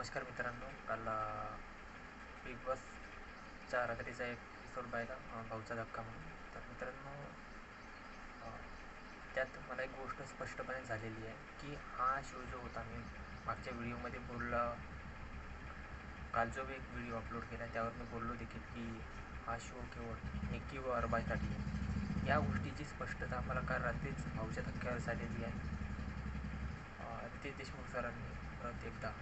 नमस्कार मित्रांनो काल बिग बॉसच्या रात्रीचा एक एपिसोड पाहिला भाऊचा धक्का म्हणून. तर मित्रांनो त्यात मला एक गोष्ट स्पष्टपणे झालेली आहे की हा शो जो होता मी मागच्या व्हिडिओमध्ये बोलला काल जो मी एक व्हिडिओ अपलोड केला त्यावर मी बोललो देखील की हा शो केवळ निक्की व अरबाजसाठी आहे. या गोष्टीची स्पष्टता मला काल रात्रीच भाऊच्या धक्क्यावर झालेली आहे. रितेश देशमुख सरांनी परत एकदा.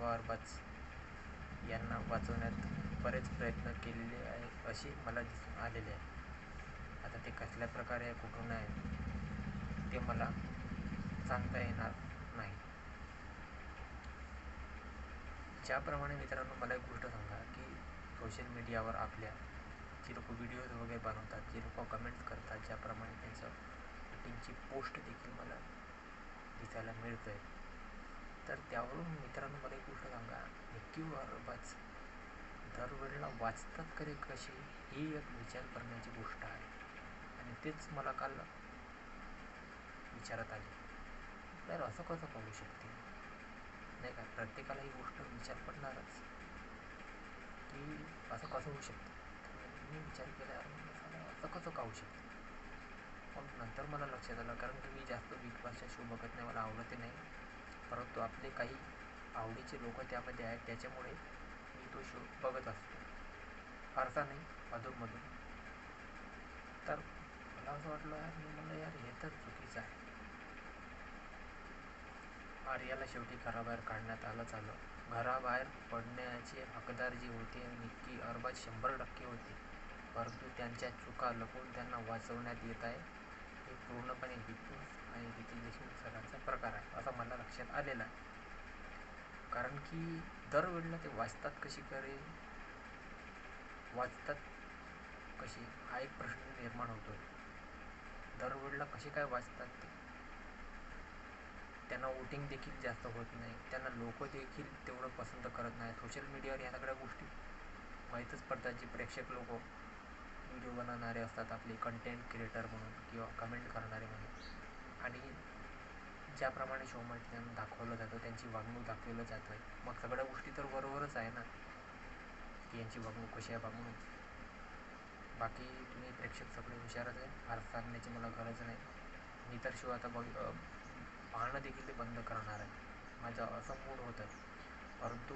वारबाज यांना वाचवण्यात बरेच प्रयत्न केलेले आहेत असे मला दिसून आलेले आहे. आता ते कसल्या प्रकारे कुठून आहे ते मला सांगता येणार नाही. ज्याप्रमाणे मित्रांनो मला एक गोष्ट सांगा की सोशल मीडियावर आपल्या जे लोक व्हिडिओज वगैरे बनवतात जे लोक कमेंट्स करतात ज्याप्रमाणे त्यांचं त्यांची पोस्ट देखील मला दिसायला मिळतं आहे तर त्यावरून मित्रांनो मला एक गोष्ट सांगा. निक्की व अरबाज दरवेळेला वाचतात करे कसे ही एक विचार करण्याची गोष्ट आहे. आणि तेच मला काल विचारात आले. तर असं कसं पाहू शकते? नाही का? प्रत्येकाला ही गोष्ट विचार पडणारच. की असं कसं होऊ शकतं? मी विचार केला असं कसं का होऊ शकतं? पण नंतर मला लक्षात आलं कारण की मी जास्त बिग बॉसच्या शो बघत नाही मला आवडते नाही. परंतु आपले काही आवडीचे लोक त्यामध्ये आहेत त्याच्यामुळे मी तो शो बघत असतो. फारसा नाही अधूनमधून. तर मला असं वाटलं यार मी म्हणलं यार हे तर चुकीचं आहे. आर्याला शेवटी घराबाहेर काढण्यात आलंच आलं. घराबाहेर पडण्याचे हकदार जे होते निक्की अरबाज शंभर टक्के होते. परंतु त्यांच्या चुका लपवून त्यांना वाचवण्यात येत आहे हे पूर्णपणे विकून आणि रितेश देशमुख सरांचा प्रकार आहे असं मला लक्षात आलेला आहे. कारण की दरवेळेला ते वाचतात कशी करे? वाचतात कशी? हा एक प्रश्न निर्माण होतो दरवेळेला कसे काय वाचतात ते? त्यांना वोटिंग देखील जास्त होत नाही. त्यांना लोक देखील तेवढं पसंत करत नाही सोशल मीडियावर ह्या सगळ्या गोष्टी माहीतच पडतात. जे प्रेक्षक लोक व्हिडिओ बनवणारे असतात आपले कंटेंट क्रिएटर म्हणून किंवा कमेंट करणारे म्हणून. आणि ज्याप्रमाणे शोमध्ये त्यांना दाखवलं जातं त्यांची वागणूक दाखवलं जातं आहे मग सगळ्या गोष्टी तर बरोबरच आहे ना की यांची वागणूक कशी आहे वागणूक बाकी तुम्ही प्रेक्षक सगळे हुशारच आहे फार सांगण्याची मला गरज नाही. मी तर शिव आता बघ पाहणं देखील ते बंद करणार आहे. माझं असं मूड होतं. परंतु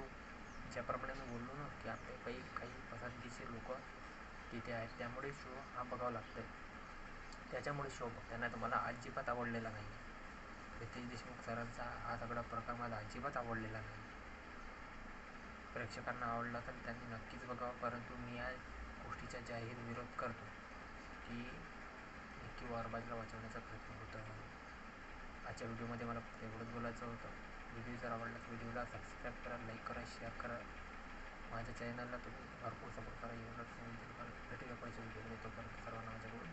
ज्याप्रमाणे मी बोललो ना की आपले काही काही पसंतीचे लोक तिथे आहेत त्यामुळे शो हा बघावा लागतो आहे त्याच्यामुळे शो तुम्हाला अजिबात आवडलेला नाही. रितेश देशमुख सरांचा हा सगळा प्रकार मला अजिबात आवडलेला नाही. प्रेक्षकांना आवडला तर त्यांनी नक्कीच बघावं. परंतु मी या गोष्टीचा जाहीर विरोध करतो की निक्की वारबाजला वाचवण्याचा प्रयत्न होतो. म्हणून आजच्या व्हिडिओमध्ये मला फक्त एवढंच बोलायचं होतं. व्हिडिओ जर आवडला तर व्हिडिओला सबस्क्राईब करा लाईक करा शेअर करा. माझ्या चॅनलला तुम्ही भरपूर सपोर्ट करा. एवढंच मी भेटूया पुढच्या व्हिडिओमध्ये. तोपर्यंत सर्वांना माझ्याकडून